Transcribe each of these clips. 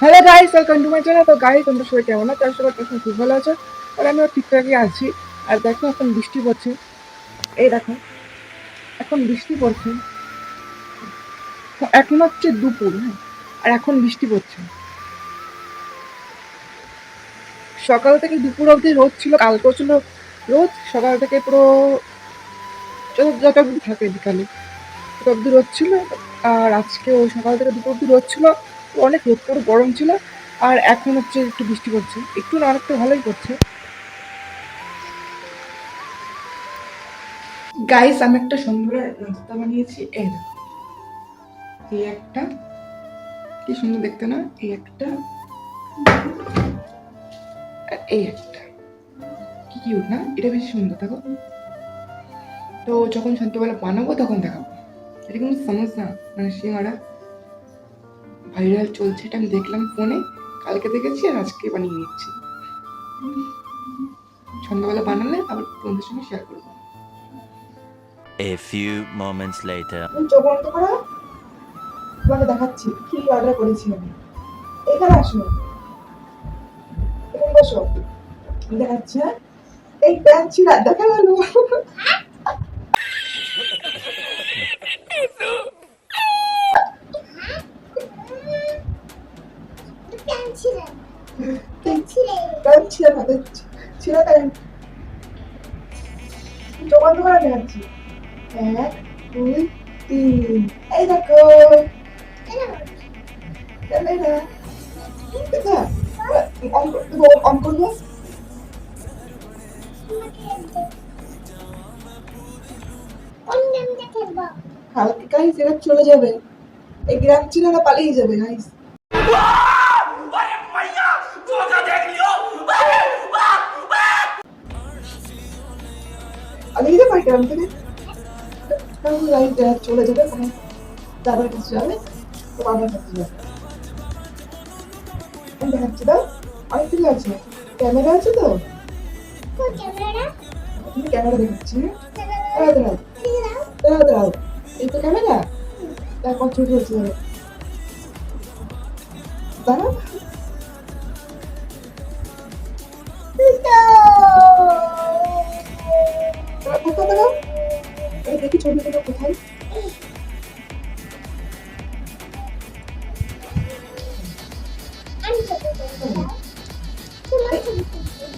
Hello guys welcome to my channel তো guys তোমরা সবাই কেমন আছো? আশা করি তোমরা খুব ভালো আছো। আর আমিও ঠিকঠাকই আছি। আর দেখো, এখন বৃষ্টি পড়ছে। এই দেখো, এখন বৃষ্টি পড়ছে। এখন হচ্ছে দুপুর হ্যাঁ। আর এখন বৃষ্টি পড়ছে। সকাল থেকে দুপুর অবধি রোদ ছিল কালকেও ছিল রোদ। সকাল থেকে পুরো যত অবধি থাকে বিকালে। তত অবধি রোদ ছিল। আর আজকেও সকাল থেকে দুপুর অবধি রোদ ছিল। অনেক রোদ গরম ছিল, আর এখন হচ্ছে একটু বৃষ্টি পড়ছে। একটু না, অনেকটা ভালোই পড়ছে। গাইস আমি একটা সুন্দর রাস্তা বানিয়েছি এর এই একটা, কি সুন্দর দেখতে না? এই একটা, আর এই একটা। কি কিউট না? এটা বেশি সুন্দর, দেখো। তো যখন সন্ধ্যেবেলা বানাবো, তখন দেখাবো। এটা কিন্তু সমস্যা মানে সিঙ্গারা। ভাইরাল চলছে এটা আমি দেখলাম ফোনে। কালকে দেখেছি আর আজকে বানিয়ে নিচ্ছি। সন্ধ্যাবেলা বানালে আবার তোমাদের সঙ্গে শেয়ার করব। A few moments later. চোখ বন্ধ করো। তোমাকে দেখাচ্ছি কি অর্ডার করেছি আমি। এখানে আসো এখানে বসো। দেখাচ্ছি হ্যাঁ? এই প্যান্ট ছিল দেখা গেল প্যান্ট ছিল না ছিল চোখ বন্ধ করে দেখাচ্ছি এক দুই তিন। এই দেখো। কালকে এরা চলে যাবে। এই গ্রাম ছিল না পালিয়ে যাবে গাইস গ্রাম থেকে গাইস চলে যাবে কোনো দাদার কাছে যাবে তো বাবার কাছে যাবে দেখাচ্ছি দাও অনেক কিছু আছে। ক্যামেরা আছে তো? তুমি ক্যামেরা? দেখাচ্ছি। দাঁড়াও দাঁড়াও দাঁড়াও দাঁড়াও এই তো ক্যামেরা? তারপর ছবি হচ্ছে দাঁড়াও। দেখি ছবি থেকে কোথায়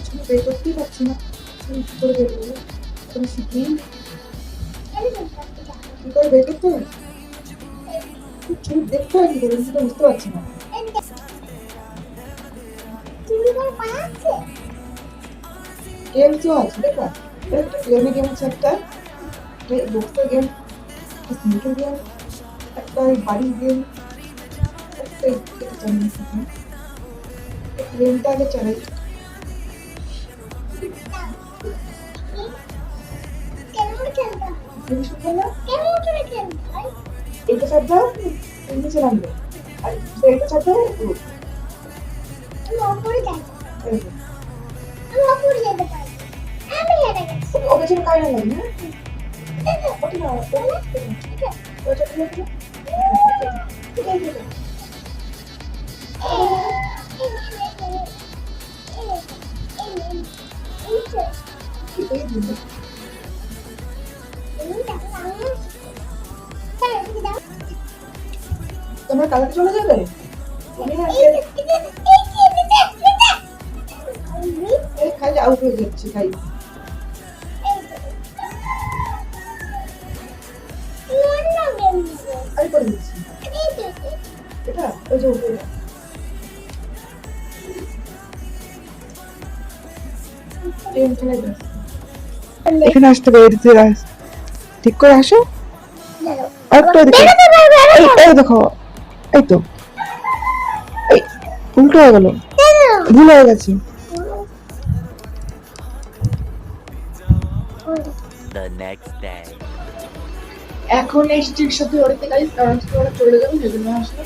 ছবি বের করতেই পারছি না ছবি কি করে বের করব তুমি শিখি কি করে বের করতে হবে ছবি দেখতে হয় কি করে সেটা বুঝতে পারছি না গেম তো আছে দেখা। একটা গেমে গেম আছে একটা। বক্সের গেম স্নিকের গেম একটা বাড়ির গেম একটা গেমটা আগে চালাই এটা চাপ দাও নিচে নামবে আর এটা চাপ দাও উপরে। এই যে। ওর পেছনে কায়না লাগে হ্যাঁ ওটা না তোমরা কালকে চলে যাবে খাই আউট হয়ে যাচ্ছি খাই আমি করে দিচ্ছি। এটা ওই যে উপরে। এখানে আসতে হবে এদিকে ঠিক করে আসো। একটা এদিকে। এই এই দেখো। এই তো। এই উল্টো হয়ে গেল। ভুল হয়ে গেছে। The next day. এখন এসছি সাথে ওড়িতে গাড়ি কারণ ওরা চলে যাবে সেই জন্য আসলে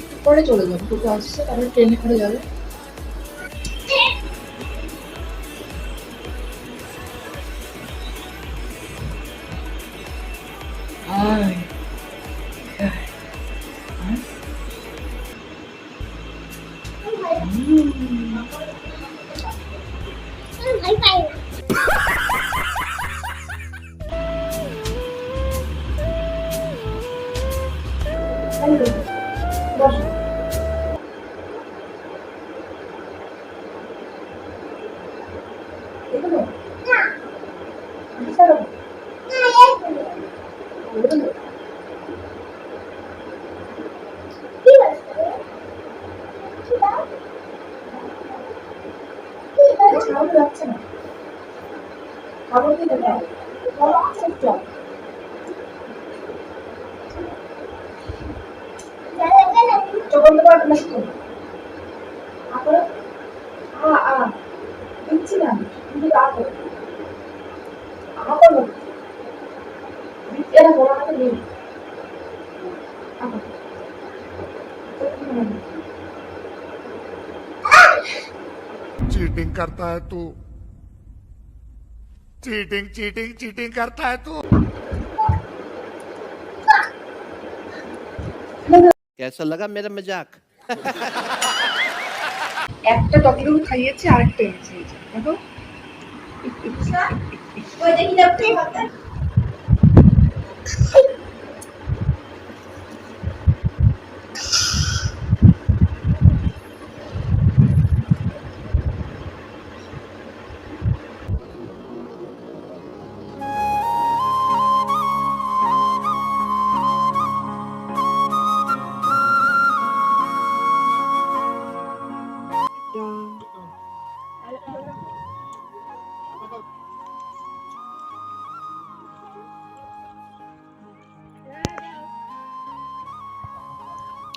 একটু পরে চলে যাবে টোটো আসছে, তারপরে ট্রেনে করে যাবে। Mineral, Sauerstoff. చదువుబాటు నష్టం అప్పుడు ఇచ్చిన ఇది కాదు ఆపలు విద్యల గుణాలు లేదు चीटिंग करता है तू चीटिंग चीटिंग चीटिंग करता है तू कैसा लगा मेरा मजाक একটা টপিক খাইয়েছি আরেকটা এনেছি এই যে, দেখো ওই দেখি দেখতে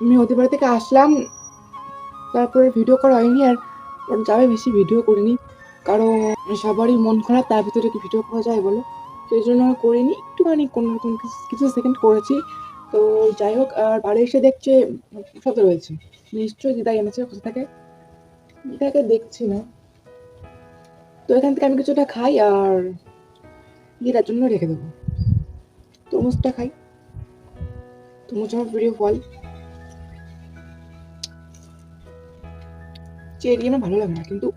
আমি বাড়ি থেকে আসলাম। তারপরে ভিডিও করা হয়নি আর যাবে বেশি ভিডিও করিনি। কারণ সবারই মন খারাপ, তার ভিতরে কি ভিডিও করা যায় বলো? সেই জন্য করিনি। একটুখানি কোনো রকম কিছু- সেকেন্ড করেছি। তো যাই হোক, আর বাড়ি এসে দেখছে শব্দ রয়েছে। নিশ্চয়ই দিদা এনেছে, কোথা থেকে? দিদাকে দেখছি না। তো এখান থেকে আমি কিছুটা খাই আর দিদার জন্য রেখে দেবো। তরমুজটা খাই। তরমুজ আমার প্রিয় ফল চেরি আমার ভালো লাগে না, কিন্তু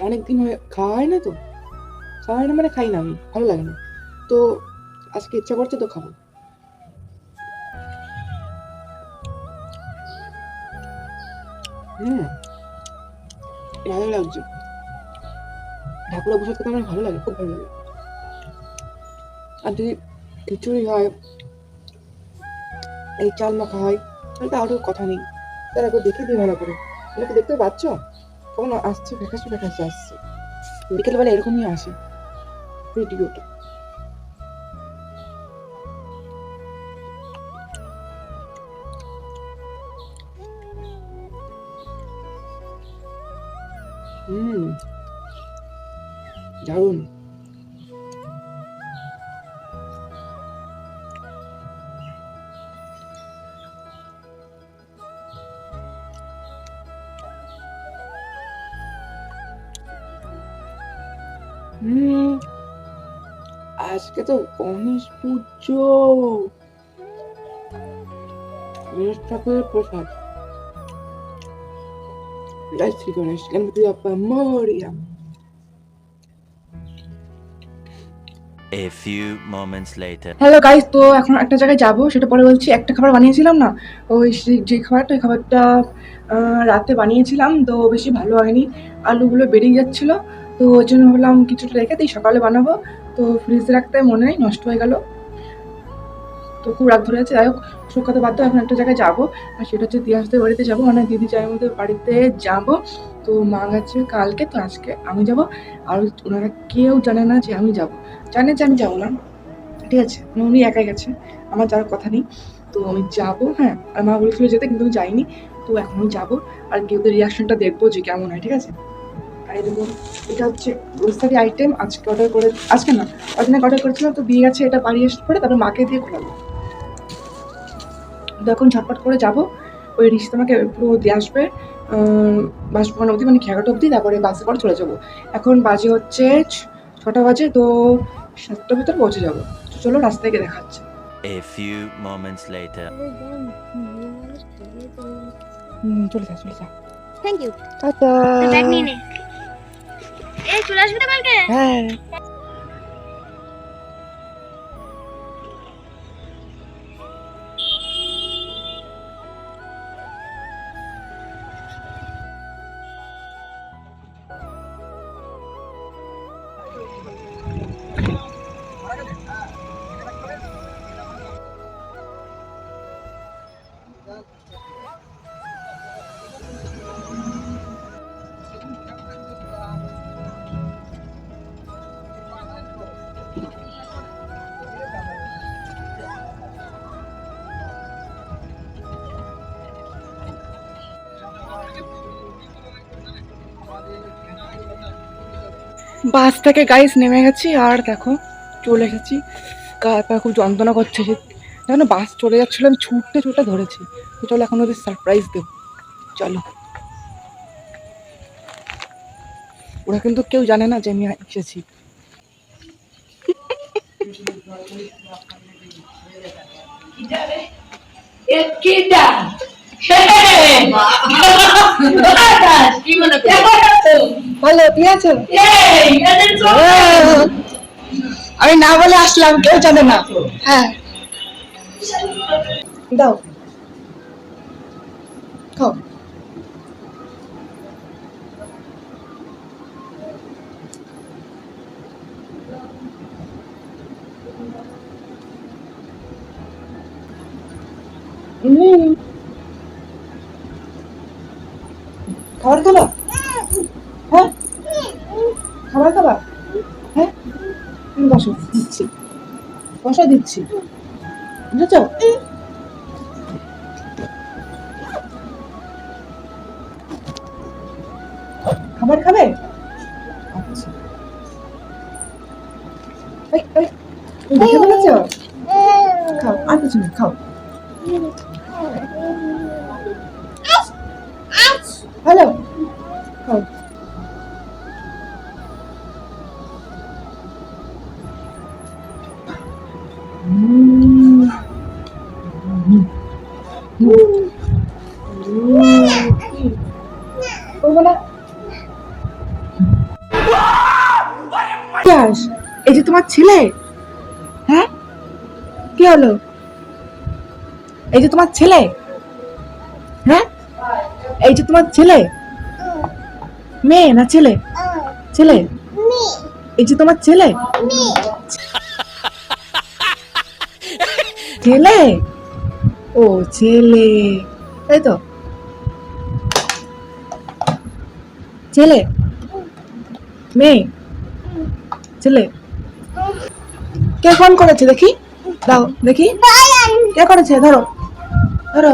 অনেকদিন হয়ে, খাওয়া হয় না তো? খাওয়া হয় না মানে খাই না আমি, ভালো লাগে না। তো আজকে ইচ্ছা করছে তো খাব। হুম ভালো লাগছে। ঠাকুরের প্রসাদ খেতে আমার ভালো লাগে, খুব ভালো লাগে। আর যদি খিচুড়ি হয়, এই চাল মাখা হয়, তাহলে তো আরও কথা নেই। দেখে দিই করে। দেখতে পাচ্ছ? কখন আসছে, ফ্যাকাশে ফ্যাকাশে আসছে। বিকেলবেলা এরকমই আসে ভিডিওটা। হুম। দারুণ। আজকে তো গণেশ পুজো। গণেশ ঠাকুরের প্রসাদ। জয় শ্রী গণেশ গণপতি বাপ্পা মরিয়া A few moments later. Hello guys তো এখন একটা জায়গায় যাব সেটা পরে বলছি একটা খাবার বানিয়েছিলাম না? ওই যে খাবারটা ওই খাবারটা আহ, রাতে বানিয়েছিলাম তো বেশি ভালো হয়নি। আলুগুলো বেরিয়ে যাচ্ছিল তো ওই জন্য ভাবলাম কিছুটা রেখে দিই সকালে বানাবো। তো ফ্রিজে রাখতে মনে নেই, নষ্ট হয়ে গেল। তো খুব রাগ ধরে আছে। যাই হোক সুখাতে বাধ্য, এখন একটা জায়গায় যাব। আর সেটা হচ্ছে দিয়াসদের বাড়িতে যাব। মানে দিদি চাই মধ্যে বাড়িতে যাব। তো মা গেছে কালকে, তো আজকে আমি যাব। আর ওনারা কেউ জানে না যে আমি যাব। জানে যে আমি যাব না। ঠিক আছে? মানে উনি একাই গেছে। আমার যাওয়ার কথা নেই। তো আমি যাব হ্যাঁ। আর মা বলেছিল যেতে, কিন্তু আমি যাইনি। তো এখন আমি যাব। আর কি ওদের রিয়াকশনটা দেখব যে কেমন হয়, ঠিক আছে? আর দেখুন এটা হচ্ছে গ্রোসারি আইটেম আজকে অর্ডার করে আজকে না অদিনে অর্ডার করেছিলাম তো দিয়ে গেছে এটা বাড়ি এসে পরে তারপর মাকে দিয়ে খোলাবো। তো এখন ঝটপট করে যাব ওই রিক্সা আমাকে পুরো দিয়ে আসবে বাসভবন অবধি মানে খেয়াঘাট অবধি তারপরে বাসে করে চলে যাব। এখন বাজে হচ্ছে ছটা বাজে তো সাতটার ভিতর পৌঁছে যাব। তো চলো রাস্তায় গিয়ে দেখাচ্ছে। A few moments later. চলে যা চলে যা। থ্যাংক ইউ টাটা ব্যাগ নিয়ে নে। এই চলে আসবি তো কালকে? হ্যাঁ। বাস থেকে গাইস নেমে গেছি, আর দেখো চলে এসেছি। গা পা খুব যন্ত্রণা করছে যে জানো বাস চলে যাচ্ছিল, আমি ছুটতে ছুটে ধরেছি। তো চলো এখন ওদের সারপ্রাইজ দেবো। চলো। ওরা কিন্তু কেউ জানে না যে আমি এসেছি। ভালো ঠিক আছে আমি না বলে আসলাম কেউ জানে না হ্যাঁ দাও খাও হুম খাবার খাবা? হ্যাঁ? খাবার খাবা? হ্যাঁ? তুমি বসো দিচ্ছি। বসা দিচ্ছি। বুঝেছ? এই যে তোমার ছেলে? হ্যাঁ? কি হলো? এই যে তোমার ছেলে? হ্যাঁ? এই যে তোমার ছেলে? মেয়ে না ছেলে? ছেলে? এই যে তোমার ছেলে? ছেলে? ও ছেলে। তাই তো। ছেলে? মেয়ে? ছেলে? কে ফোন করেছে দেখি? দাও দেখি। কে করেছে? ধরো। ধরো।